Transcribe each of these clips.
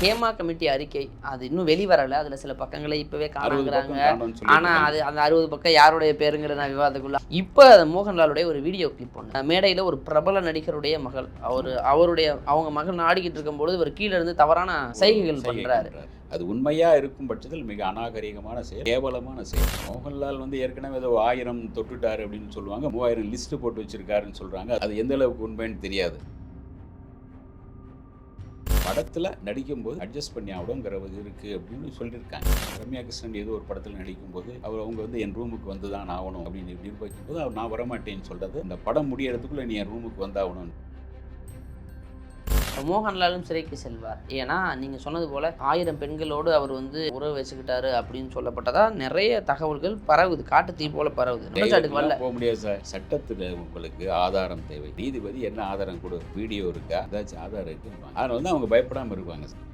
Hema committee அறிக்கை. அது இன்னும் வெளிவரல. அதுல சில பக்கங்களை இப்பவே காணுங்கிறாங்க. ஆனா அது அந்த அறுபது பக்கம் யாருடைய பேருங்கிற நான் விவாதத்துக்குள்ள. இப்போ மோகன்லாலுடைய ஒரு வீடியோ கிளிப் ஒன்று மேடையில ஒரு பிரபல நடிகருடைய மகள். அவர் அவருடைய அவங்க மகள் ஆடிக்கிட்டு இருக்கும்போது இவர் கீழே இருந்து தவறான சைகைகள் பண்றாரு. அது உண்மையா இருக்கும் பட்சத்தில் மிக அநாகரிகமான செயல். கேவலமான செயல். மோகன்லால் வந்து ஏற்கனவே ஏதோ ஆயிரம் தொட்டுட்டாரு அப்படின்னு சொல்லுவாங்க. மூவாயிரம் லிஸ்ட் போட்டு வச்சிருக்காருன்னு சொல்றாங்க. அது எந்த அளவுக்கு உண்மைன்னு தெரியாது. படத்தில் நடிக்கும்போது அட்ஜஸ்ட் பண்ணி ஆகணுங்கிறது இருக்குது அப்படின்னு சொல்லியிருக்காங்க. ரம்யா கிருஷ்ணன் ஏதோ ஒரு படத்தில் நடிக்கும்போது அவர் அவங்க வந்து என் ரூமுக்கு வந்து தான் ஆகணும் அப்படின்னு நிர்வகிக்கும் போது அவர் நான் வரமாட்டேன்னு சொல்கிறது இந்த படம் முடியறதுக்குள்ளே நீ என் ரூமுக்கு வந்தாகணும்னு மோகன்லாலும் சிறைக்கு செல்வார். ஏன்னா நீங்க சொன்னது போல ஆயிரம் பெண்களோடு அவர் வந்து உறவு வச்சுக்கிட்டாரு அப்படின்னு சொல்லப்பட்டதா நிறைய தகவல்கள் பரவுது. காட்டு தீ போல பரவுது. வரல. போக முடியாது சார். சட்டத்தில் உங்களுக்கு ஆதாரம் தேவை. நீதிபதி என்ன ஆதாரம் கொடு? வீடியோ இருக்கா? ஏதாச்சும் ஆதாரம் இருக்கு அதில் வந்து அவங்க பயப்படாமல் இருப்பாங்க சார்.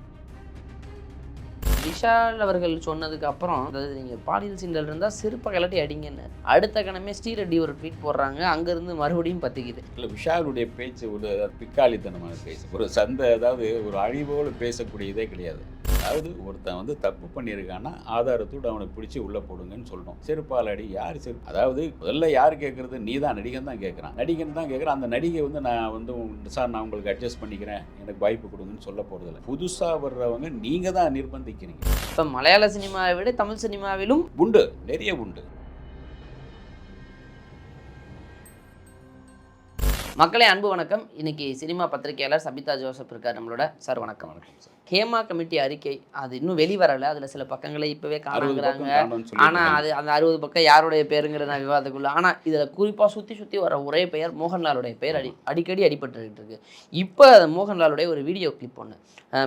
விஷால் அவர்கள் சொன்னதுக்கு அப்புறம் அதாவது நீங்க பாலியல் சீண்டல் இருந்தா செருப்பை கலட்டி அடிங்கன்னு. அடுத்த கணமே ஸ்ரீரெட்டி ஒரு ட்வீட் போடுறாங்க. அங்கேருந்து மறுபடியும் பத்திக்குது. இல்லை விஷாலுடைய பேச்சு ஒரு பிக்காளித்தனமான பேச்சு. ஒரு சந்தை அதாவது ஒரு அழிவோடு பேசக்கூடியதே கிடையாது. அதாவது ஒருத்தன் வந்து தப்பு பண்ணியிருக்கான்னா ஆதாரத்தோடு அவனை பிடிச்சி உள்ளே போடுங்கன்னு சொல்லணும் செருப்பால் அடி யார் செரு அதாவது முதல்ல யார் கேட்குறது? நீ தான் நடிகன் தான் கேட்குறான். நடிகன் தான் கேட்குறான். அந்த நடிகை வந்து நான் வந்து சார் நான் உங்களுக்கு அட்ஜஸ்ட் பண்ணிக்கிறேன். எனக்கு வாய்ப்பு கொடுங்கன்னு சொல்ல போகிறதில்ல புதுசாக வர்றவங்க நீங்கள் தான் நிர்பந்திக்கிறீங்க. இப்ப மலையாள சினிமாவை விட தமிழ் சினிமாவிலும் உண்டு நிறைய உண்டு. மக்களே அன்பு வணக்கம். இன்னைக்கு சினிமா பத்திரிகையாளர் சபிதா ஜோசப் இருக்கார் நம்மளோட சார் வணக்கம் வணக்கம் சார் ஹேமா கமிட்டி அறிக்கை. அது இன்னும் வெளிவரல. அதுல சில பக்கங்களை இப்பவே காணுங்கிறாங்க பக்கம் காணும்னு ஆனா சொல்லி அது அந்த அறுபது பக்கம் யாருடைய பேருங்கிற நான் விவாதத்துக்குள்ள ஆனா இதுல குறிப்பா சுத்தி சுத்தி வர ஒரே பெயர் மோகன்லாலுடைய பெயர் அடி அடிக்கடி அடிபட்டுக்கிட்டு இருக்கு. இப்போ மோகன்லாலுடைய ஒரு வீடியோ கிளிப் ஒன்று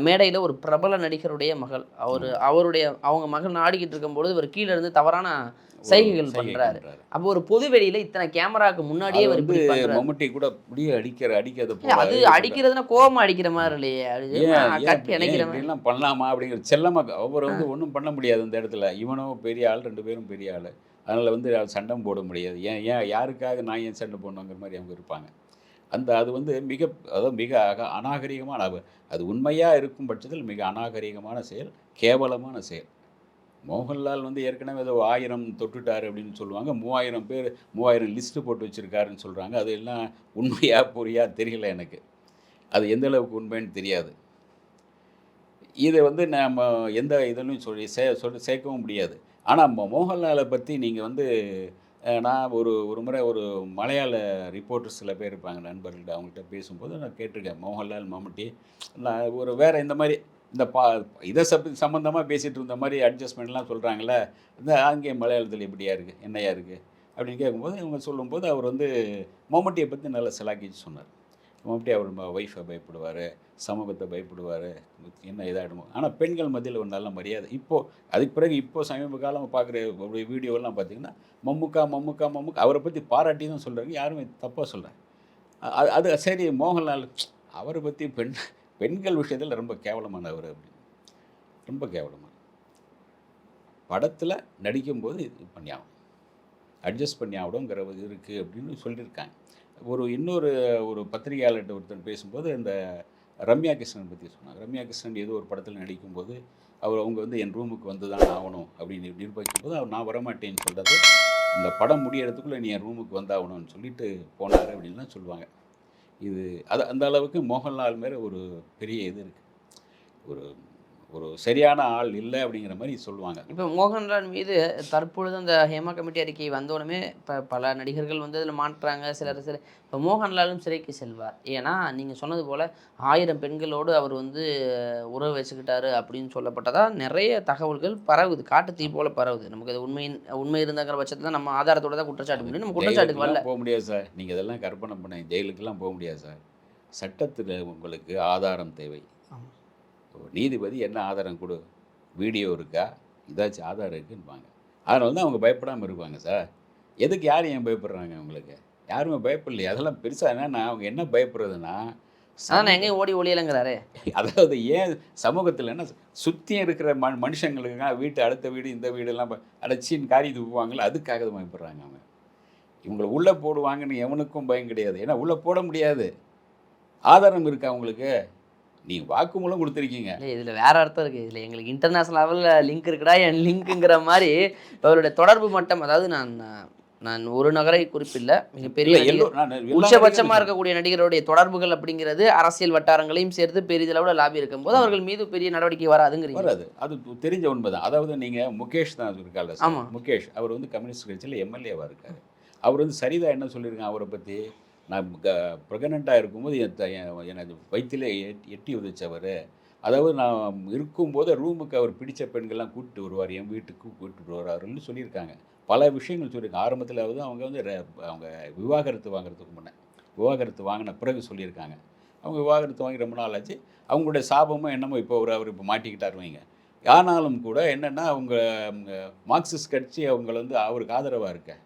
மேடையில ஒரு பிரபல நடிகருடைய மகள். அவர் அவருடைய அவங்க மகள் ஆடிக்கிட்டு இருக்கும்போது இவர் கீழே இருந்து தவறான சைகைகள் பண்றாரு. அப்போ ஒரு பொது வெளியில இத்தனை கேமராக்கு முன்னாடியே பண்றாரு. மம்முட்டி கூட முடிய அடிக்கிற அடிக்காத அது அடிக்கிறதுனா கோவமா அடிக்கிற மாதிரி இல்லையே. கட்டி எல்லாம் பண்ணலாமா அப்படிங்கிற செல்லமா அவரை வந்து ஒன்றும் பண்ண முடியாது அந்த இடத்துல. இவனும் பெரிய ஆள் ரெண்டு பேரும் பெரிய ஆள். அதனால் வந்து சண்டை போட முடியாது. ஏன் ஏன் யாருக்காக நான் ஏன் சண்டை போடணுங்கிற மாதிரி அவங்க இருப்பாங்க. அந்த அது வந்து மிக அதாவது மிக அக அநாகரிகமான அது உண்மையாக இருக்கும் பட்சத்தில் மிக அநாகரிகமான செயல் கேவலமான செயல். மோகன்லால் வந்து ஏற்கனவே ஏதோ ஆயிரம் தொட்டுட்டாரு அப்படின்னு சொல்லுவாங்க. மூவாயிரம் பேர் மூவாயிரம் லிஸ்ட்டு போட்டு வச்சுருக்காருன்னு சொல்கிறாங்க அது எல்லாம் உண்மையா பொய்யா தெரியல எனக்கு. அது எந்த அளவுக்கு உண்மைன்னு தெரியாது. இதை வந்து நம்ம எந்த இதிலும் சொல்லி சே சொல்லி சேர்க்கவும் முடியாது. ஆனால் மோகன்லாலை பற்றி நீங்கள் வந்து நான் ஒரு ஒரு முறை ஒரு மலையாள ரிப்போர்ட்டர் சில பேர் இருப்பாங்க நண்பர்கள்ட்ட அவங்கள்ட்ட பேசும்போது நான் கேட்டிருக்கேன் மோகன்லால் மம்முட்டி நான் ஒரு வேறு இந்த மாதிரி இந்த பா இதை சப் சம்மந்தமாக பேசிகிட்டு இருந்த மாதிரி அட்ஜஸ்ட்மெண்ட்லாம் சொல்கிறாங்களே இந்த ஆங்கில மலையாளத்தில் எப்படியா இருக்குது என்னையா இருக்குது அப்படின்னு கேட்கும்போது இவங்க சொல்லும்போது அவர் வந்து மம்முட்டியை பற்றி நல்லா சிலாக்கிச்சு சொன்னார். மறுபடியும் அவர் ஒய்ஃபை பயப்படுவார் சமூகத்தை பயப்படுவார் என்ன இதாகிடுமோ ஆனால் பெண்கள் மத்தியில் ஒரு நல்ல மரியாதை. இப்போது அதுக்கு பிறகு இப்போ சமீப காலம் பார்க்குற ஒரு பார்த்தீங்கன்னா மம்முக்கா மம்முக்கா மம்முக்கா அவரை பற்றி பாராட்டி தான் சொல்கிறாங்க யாருமே தப்பாக சொல்கிறாங்க அது அது சரி மோகன்லால் அவரை பற்றி பெண் பெண்கள் விஷயத்தில் ரொம்ப கேவலமானவர் அப்படின்னு. ரொம்ப கேவலமான படத்தில் நடிக்கும்போது இது பண்ணி ஆகணும் அட்ஜஸ்ட் பண்ணி ஆகணுங்கிறது இருக்குது அப்படின்னு சொல்லியிருக்காங்க. ஒரு இன்னொரு ஒரு பத்திரிகையாளர்கிட்ட ஒருத்தர் பேசும்போது இந்த ரம்யா கிருஷ்ணன் பற்றி சொன்னாங்க ரம்யா கிருஷ்ணன் ஏதோ ஒரு படத்தில் நடிக்கும்போது அவர் அவங்க வந்து என் ரூமுக்கு வந்து தான் ஆகணும் அப்படின்னு நிர்வகிக்கும் போது அவர் நான் வரமாட்டேன்னு சொல்கிறது இந்த படம் முடியறதுக்குள்ளே நீ என் ரூமுக்கு வந்தாகணும்னு சொல்லிட்டு போனார் அப்படின்லாம் சொல்லுவாங்க. இது அது அந்த அளவுக்கு மோகன்லால் மேலே ஒரு பெரிய இது இருக்குது ஒரு ஒரு சரியான ஆள் இல்லை அப்படிங்கிற மாதிரி சொல்லுவாங்க. இப்போ மோகன்லால் மீது தற்பொழுது அந்த ஹேமா கமிட்டி அறிக்கை வந்தோடனே இப்போ பல நடிகர்கள் வந்து அதில் மாட்டுறாங்க சிலர் சில இப்போ மோகன்லாலும் சிறைக்கு செல்வார். ஏன்னா நீங்கள் சொன்னது போல் ஆயிரம் பெண்களோடு அவர் வந்து உறவு வச்சுக்கிட்டாரு அப்படின்னு சொல்லப்பட்டதா நிறைய தகவல்கள் பரவுது. காட்டு தீ போல பரவுது. நமக்கு அது உண்மை உண்மை இருந்தாங்கிற பட்சத்தில் நம்ம ஆதாரத்தோட தான் குற்றச்சாட்டு பண்ணி நம்ம குற்றச்சாட்டுக்கு வரல. போக முடியாது சார். நீங்கள் இதெல்லாம் கற்பனை பண்ண ஜெயிலுக்கெல்லாம் போக முடியாது சார். சட்டத்தில் உங்களுக்கு ஆதாரம் தேவை. நீதிபதி என்ன ஆதாரம் கொடு? வீடியோ இருக்கா? ஏதாச்சும் ஆதாரம் இருக்குன்னுவாங்க அதனால தான் அவங்க பயப்படாமல் இருப்பாங்க சார். எதுக்கு யார் ஏன் பயப்படுறாங்க உங்களுக்கு? யாருமே பயப்படலையே. அதெல்லாம் பெருசாக என்னன்னா அவங்க என்ன பயப்படுறதுன்னா அதான் எங்கேயும் ஓடி ஒளியலைங்கிறாரே. அதாவது ஏன் சமூகத்தில் என்ன சுற்றியும் இருக்கிற ம மனுஷங்களுக்கு வீட்டு அடுத்த வீடு இந்த வீடெல்லாம் அடைச்சின்னு காரி துப்புவாங்களோ அதுக்காக தான் பயப்படுறாங்க அவங்க. இவங்களை உள்ளே போடுவாங்கன்னு எவனுக்கும் பயம் கிடையாது. ஏன்னா உள்ளே போட முடியாது. ஆதாரம் இருக்கா உங்களுக்கு? நீங்கள் வாக்குமூலம் கொடுத்துருக்கீங்க. இல்லை இதில் வேற அர்த்தம் இருக்குது இதில் எங்களுக்கு இன்டர்நேஷனல் லெவலில் லிங்க் இருக்குடா என் லிங்க்குங்கிற மாதிரி அவருடைய தொடர்பு மட்டம் அதாவது நான் நான் ஒரு நகரை குறிப்பில்லை மிகப்பெரிய இல்லை எல்லோ நடிகர். நான் எல்லா உச்சபட்சமா நடிகர்களும் இருக்கக்கூடிய நடிகருடைய தொடர்புகள் அப்படிங்கிறது அரசியல் வட்டாரங்களையும் சேர்த்து பெரிதளவுல லாபி இருக்கும்போது அவர்கள் மீது பெரிய நடவடிக்கை வராதுங்கிறீங்க. வராது. அது தெரிஞ்ச உண்மைதான். அதாவது நீங்கள் முகேஷ் தான் இருக்கால சார். ஆமா. முகேஷ் அவர் வந்து கம்யூனிஸ்ட் கட்சியில் எம்எல்ஏவாக இருக்கார். அவர் வந்து சரிதா என்ன சொல்லியிருக்காங்க அவரை பற்றி நான் ப்ரெக்னெண்ட்டாக இருக்கும்போது என் த- என் எனது வயிற்றிலே எட்டி- எட்டி உதைச்சவர். அதாவது நான் இருக்கும்போது ரூமுக்கு அவர் பிடித்த பெண்கள்லாம் கூப்பிட்டு வருவார் என் வீட்டுக்கு கூப்பிட்டு வருவார்னு சொல்லியிருக்காங்க. பல விஷயங்கள் சொல்லியிருக்காங்க. ஆரம்பத்தில் வந்து அவங்க வந்து அவங்க விவாகரத்து வாங்குறதுக்கு முன்னே விவாகரத்து வாங்கின பிறகு சொல்லியிருக்காங்க. அவங்க விவாகரத்து வாங்கி ரொம்ப நாள் ஆச்சு. அவங்களுடைய சாபமும் என்னமோ இப்போ ஒரு அவர் இப்போ மாட்டிக்கிட்டார் வைங்க. ஆனாலும் கூட என்னென்னா அவங்க மார்க்சிஸ்ட் கட்சி அவங்கள வந்து அவருக்கு ஆதரவாக இருக்க.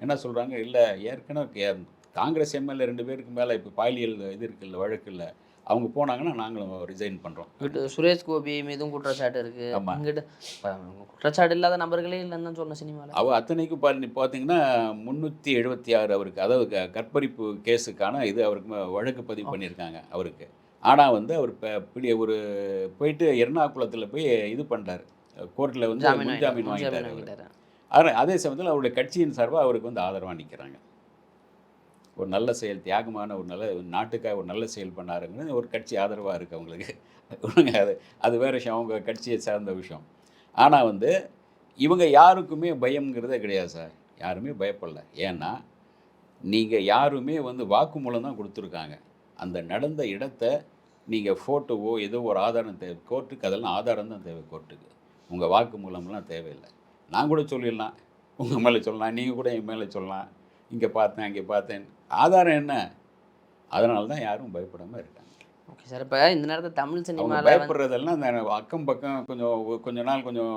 என்ன சொல்கிறாங்க இல்லை ஏற்கனவே கே- காங்கிரஸ் எம்எல்ஏ ரெண்டு பேருக்கு மேலே இப்போ பாலியல் இது இருக்குல்ல வழக்கு இல்லை. அவங்க போனாங்கன்னா நாங்களும் ரிசைன் பண்ணுறோம் சுரேஷ் கோபி மீதும் குற்றச்சாட்டு இருக்கு. ஆமா. இங்கிட்டு குற்றச்சாட்டு இல்லாத நபர்களே இல்லைன்னு சொன்ன சினிமாவில் அவ அத்தனைக்கும் பாரு பார்த்தீங்கன்னா முந்நூற்றி எழுபத்தி ஆறு அவருக்கு அதாவது கற்பழிப்பு கேஸுக்கான இது அவருக்கு வழக்கு பதிவு பண்ணியிருக்காங்க அவருக்கு. ஆனால் வந்து அவர் ப- பிடி ஒரு போயிட்டு எர்ணாகுளத்தில் போய் இது பண்ணிட்டார் கோர்ட்டில் வந்து ஜாமீன் வாங்கிட்டாரு. அதே சமயத்தில் அவருடைய கட்சியின் சார்பாக அவருக்கு வந்து ஆதரவாக நிற்கிறாங்க ஒரு நல்ல செயல் தியாகமான ஒரு நல்ல நாட்டுக்காக ஒரு நல்ல செயல் பண்ணாருங்கிறது ஒரு கட்சி ஆதரவாக இருக்குது அவங்களுக்கு. அது அது வேறு விஷயம் அவங்க கட்சியை சார்ந்த விஷயம். ஆனால் வந்து இவங்க யாருக்குமே பயம்ங்கிறதே கிடையாது சார். யாருமே பயப்படல. ஏன்னா நீங்கள் யாருமே வந்து வாக்குமூலம் தான் கொடுத்துருக்காங்க. அந்த நடந்த இடத்த நீங்கள் ஃபோட்டோவோ ஏதோ ஒரு ஆதாரம் தேவை கோர்ட்டுக்கு அதெல்லாம் ஆதாரம் தான் தேவை கோர்ட்டுக்கு. உங்கள் வாக்கு மூலம்லாம் தேவையில்லை. நான் கூட சொல்லிடலாம். உங்கள் மேலே சொல்லலாம். நீங்கள் கூட என் மேலே சொல்லலாம். இங்கே பார்த்தேன் அங்கே பார்த்தேன். ஆதாரம் என்ன? அதனால தான் யாரும் பயப்படாமல் இருக்காங்க. ஓகே சார் இப்போ இந்த நேரத்தில் தமிழ் வந்து பயப்படுறதெல்லாம் அந்த அக்கம் பக்கம் கொஞ்சம் கொஞ்ச நாள் கொஞ்சம்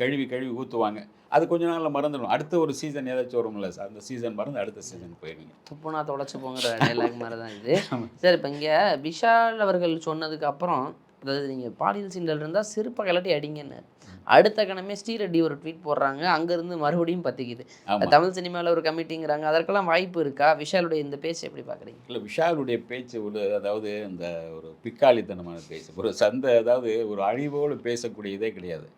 கழுவி கழுவி ஊற்றுவாங்க அது கொஞ்ச நாளில் மறந்துடும். அடுத்த ஒரு சீசன் ஏதாச்சும் வரும்ல சார் அந்த சீசன் மறந்து அடுத்த சீசன் போயிடுவீங்க துப்புனா தொலைச்சு போங்கிற டைலாக் மாதிரி தான் இது சார் இப்போ இங்கே விஷால் அவர்கள் சொன்னதுக்கு அப்புறம் அதாவது நீங்கள் பாலியல் சீண்டல் இருந்தால் சிறுப்பை கலட்டி அடிங்கன்னு. அடுத்த கணமே ஸ்ரீரெட்டி ஒரு ட்வீட் போடுறாங்க. அங்கேருந்து மறுபடியும் பற்றிக்குது தமிழ் சினிமாவில் ஒரு கமிட்டிங்கிறாங்க. அதற்கெல்லாம் வாய்ப்பு இருக்கா? விஷாலுடைய இந்த பேச்சு எப்படி பார்க்குறீங்க? இல்லை விஷாலுடைய பேச்சு ஒரு அதாவது இந்த ஒரு பிக்காளித்தனமான பேச்சு. ஒரு சந்தை அதாவது ஒரு அழிவோடு பேசக்கூடிய இதே கிடையாது.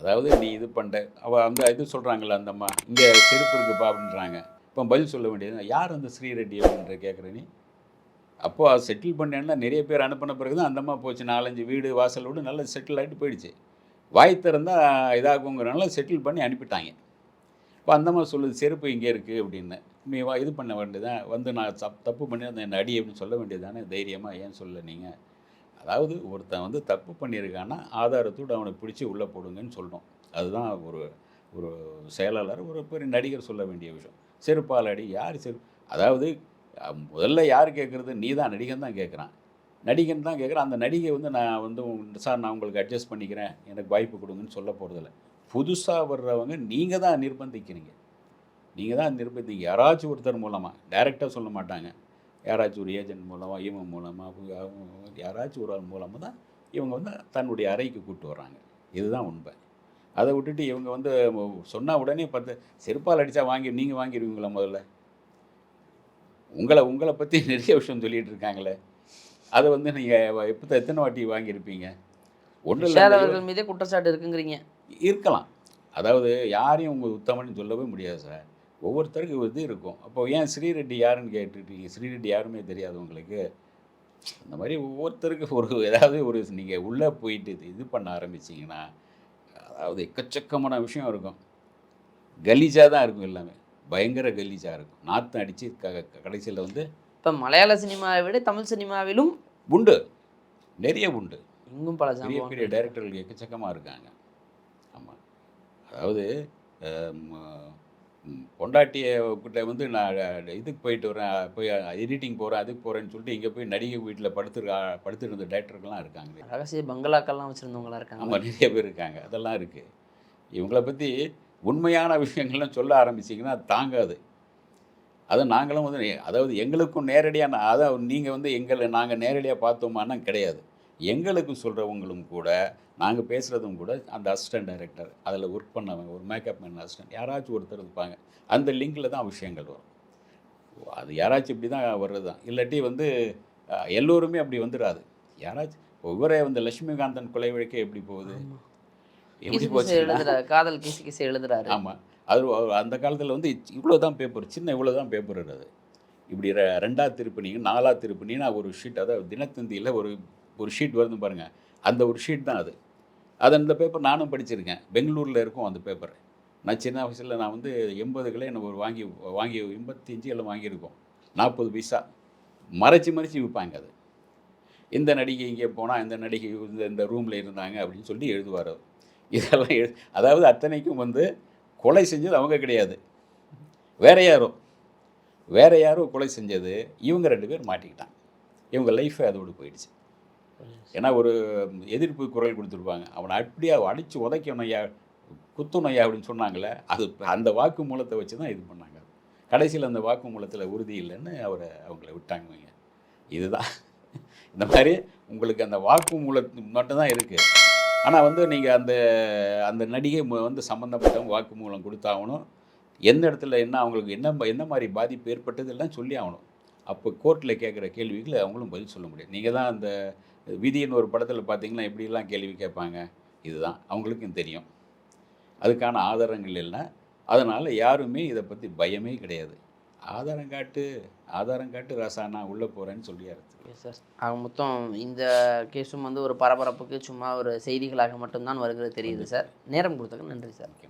அதாவது நீ இது பண்ணிட்ட அவள் அந்த இது சொல்கிறாங்கல்ல அந்த அம்மா இங்கே செருப்பு இருக்குப்பா அப்படின்றாங்க. இப்போ பதில் சொல்ல வேண்டியது யார் அந்த ஸ்ரீரெட்டி? அப்படின்ற கேட்குற நீ. அப்போ அது செட்டில் பண்ணேன்னா நிறைய பேர் அனுப்பின பிறகு தான் அந்த அம்மா போச்சு. நாலஞ்சு வீடு வாசல் விட்டு நல்லா செட்டில் ஆகிட்டு போயிடுச்சு. வாய் திறந்தா இதாகுங்கிறனால செட்டில் பண்ணி அனுப்பிட்டாங்க. இப்போ அந்த மாதிரி சொல்லுது செருப்பு இங்கே இருக்குது அப்படின்னு. நீ வா இது பண்ண வேண்டியதான் வந்து நான் தப் தப்பு பண்ணி அந்த என்ன அடி அப்படின்னு சொல்ல வேண்டியதானே தைரியமாக ஏன் சொல்ல நீங்கள் அதாவது ஒருத்தன் வந்து தப்பு பண்ணியிருக்கான்னா ஆதாரத்தோடு அவனை பிடிச்சி உள்ளே போடுங்கன்னு சொல்லணும் அதுதான் ஒரு ஒரு செயலாளர் ஒரு பெரிய நடிகர் சொல்ல வேண்டிய விஷயம். செருப்பால் அடி யார் செரு அதாவது முதல்ல யார் கேட்குறது? நீ தான் நடிகன் தான் கேட்குறான். நடிகன் தான் கேட்குறேன் அந்த நடிகை வந்து நான் வந்து சார் நான் உங்களுக்கு அட்ஜஸ்ட் பண்ணிக்கிறேன். எனக்கு வாய்ப்பு கொடுங்கன்னு சொல்ல போகிறதில்ல புதுசாக வர்றவங்க நீங்கள் தான் நிர்பந்திக்கிறீங்க. நீங்கள் தான் நிர்பந்திங்க. யாராச்சும் ஒருத்தர் மூலமாக டைரெக்டாக சொல்ல மாட்டாங்க. யாராச்சும் ஒரு ஏஜென்ட் மூலமாக இவன் மூலமாக யாராச்சும் ஒரு ஆள் மூலமாக தான் இவங்க வந்து தன்னுடைய அறைக்கு கூப்பிட்டு வர்றாங்க. இதுதான் உண்மை. அதை விட்டுட்டு இவங்க வந்து சொன்னால் உடனே பத்து செருப்பால் அடித்தா வாங்கி நீங்கள் வாங்கிடுவீங்களா முதல்ல? உங்களை உங்களை பற்றி நிறைய விஷயம் சொல்லிகிட்டு இருக்காங்களே. அதை வந்து நீங்கள் எப்போ எத்தனை வாட்டி வாங்கியிருப்பீங்க? இல்லை அவர்கள் மீதே குற்றச்சாட்டு இருக்குங்கிறீங்க. இருக்கலாம். அதாவது யாரையும் உங்கள் உத்தமன்னு சொல்லவே முடியாது சார். ஒவ்வொருத்தருக்கும் இது இருக்கும். அப்போ ஏன் ஸ்ரீரெட்டி யாருன்னு கேட்டுட்டீங்க ஸ்ரீரெட்டி யாருமே தெரியாது உங்களுக்கு. அந்த மாதிரி ஒவ்வொருத்தருக்கு ஒரு ஏதாவது ஒரு நீங்கள் உள்ளே போயிட்டு இது இது பண்ண ஆரம்பிச்சிங்கன்னா அதாவது எக்கச்சக்கமான விஷயம் இருக்கும். கலீஜாக தான் இருக்கும் எல்லாமே. பயங்கர கலீஜாக இருக்கும். நாற்றம் அடித்து க கடைசியில் வந்து இப்போ மலையாள சினிமாவை விட தமிழ் சினிமாவிலும் உண்டு. நிறைய உண்டு. இங்கும் பல பெரிய பெரிய டைரக்டர்கள் எக்கச்சக்கமாக இருக்காங்க. ஆமாம் அதாவது பொண்டாட்டிய கிட்ட வந்து நான் இதுக்கு போயிட்டு வரேன் போய் எடிட்டிங் போகிறேன் அதுக்கு போகிறேன்னு சொல்லிட்டு இங்கே போய் நடிகை வீட்டில் படுத்துருக்கா படுத்துட்டு இருந்த டைரக்டர்கள்லாம் இருக்காங்க. ரகசிய பங்களாக்கள்லாம் வச்சுருந்தவங்களா இருக்காங்க. ஆமாம் நிறைய பேர் இருக்காங்க. அதெல்லாம் இருக்குது இவங்கள பற்றி உண்மையான விஷயங்கள்லாம் சொல்ல ஆரம்பிச்சிங்கன்னா தாங்காது. அதை நாங்களும் வந்து அதாவது எங்களுக்கும் நேரடியாக அதாவது நீங்கள் வந்து எங்களை நாங்கள் நேரடியாக பார்த்தோமானா கிடையாது. எங்களுக்கு சொல்கிறவங்களும் கூட நாங்கள் பேசுகிறதும் கூட அந்த அசிஸ்டன்ட் டைரக்டர் அதில் ஒர்க் பண்ணவங்க ஒரு மேக்கப் மேன் அசிஸ்டன்ட் யாராச்சும் ஒருத்தர் இருப்பாங்க. அந்த லிங்கில் தான் விஷயங்கள் வரும். அது யாராச்சும் இப்படி தான் வர்றது தான். இல்லாட்டி வந்து எல்லோருமே அப்படி வந்துடாது யாராச்சும் இவரே வந்து லட்சுமிகாந்தன் கொலை வழக்கே எப்படி போகுது? எப்படி போச்சு காதல் கிசு கிசு எழுதுறாரு. ஆமாம் அது அந்த காலத்தில் வந்து இவ்வளோ தான் பேப்பர் சின்ன இவ்வளோ தான் பேப்பர் அது இப்படி ரெ ரெண்டாவது திருப்பினீங்க நாலாவது திருப்பினீங்கன்னா ஒரு ஷீட் அதாவது தினத்தந்தியில் ஒரு ஒரு ஷீட் வருது பாருங்கள் அந்த ஒரு ஷீட் தான் அது. அது அந்த பேப்பர் நானும் படிச்சிருக்கேன். பெங்களூரில் இருக்கும் அந்த பேப்பர் நான் சின்ன வயசில் நான் வந்து எண்பதுகளே எனக்கு ஒரு வாங்கி வாங்கி எண்பத்தஞ்சு எல்லாம் வாங்கியிருக்கோம். நாற்பது பைசா. மறைச்சி மறைச்சி விற்பாங்க அது. இந்த நடிகை இங்கே போனால் இந்த நடிகை இந்த இந்த ரூமில் இருந்தாங்க அப்படின்னு சொல்லி எழுதுவார் இதெல்லாம் எழு அதாவது அத்தனைக்கும் வந்து கொலை செஞ்சது அவங்க கிடையாது. வேற யாரோ? வேற யாரோ கொலை செஞ்சது இவங்க ரெண்டு பேர் மாட்டிக்கிட்டாங்க. இவங்க லைஃபே அதோடு போயிடுச்சு. ஏன்னா ஒரு எதிர்ப்பு குரல் கொடுத்துருப்பாங்க. அவனை அப்படியே அடித்து உதைக்கணும் ஐயா குத்தணும் ஐயா அப்படின்னு சொன்னாங்களே அது அந்த வாக்கு மூலத்தை வச்சு தான் இது பண்ணாங்க. கடைசியில் அந்த வாக்கு மூலத்தில் உறுதி இல்லைன்னு அவரை அவங்கள விட்டாங்க இதுதான். இந்த மாதிரி உங்களுக்கு அந்த வாக்கு மூலம் மட்டும்தான் இருக்குது ஆனால் வந்து நீங்கள் அந்த அந்த நடிகை வந்து சம்மந்தப்பட்டவங்க வாக்குமூலம் கொடுத்தாகணும். எந்த இடத்துல என்ன அவங்களுக்கு என்ன என்ன மாதிரி பாதிப்பு ஏற்பட்டது எல்லாம் சொல்லி ஆகணும். அப்போ கோர்ட்டில் கேட்குற கேள்விகளை அவங்களும் பதில் சொல்ல முடியும். நீங்கள் தான் அந்த விதின்னு ஒரு படத்தில் பார்த்தீங்கன்னா எப்படிலாம் கேள்வி கேட்பாங்க? இதுதான். அவங்களுக்கும் தெரியும். அதுக்கான ஆதாரங்கள் இல்லை. அதனால் யாருமே இதை பற்றி பயமே கிடையாது. ஆதாரம் காட்டு ஆதாரம் காட்டு ராசா நான் உள்ளே போகிறேன்னு சொல்லியாரு. சார் ஆக மொத்தம் இந்த கேஸும் வந்து ஒரு பரபரப்புக்கு சும்மா ஒரு செய்திகளாக மட்டும்தான் வருகிறது தெரியுது சார் நேரம் கொடுத்ததுக்கு நன்றி சார் ஓகே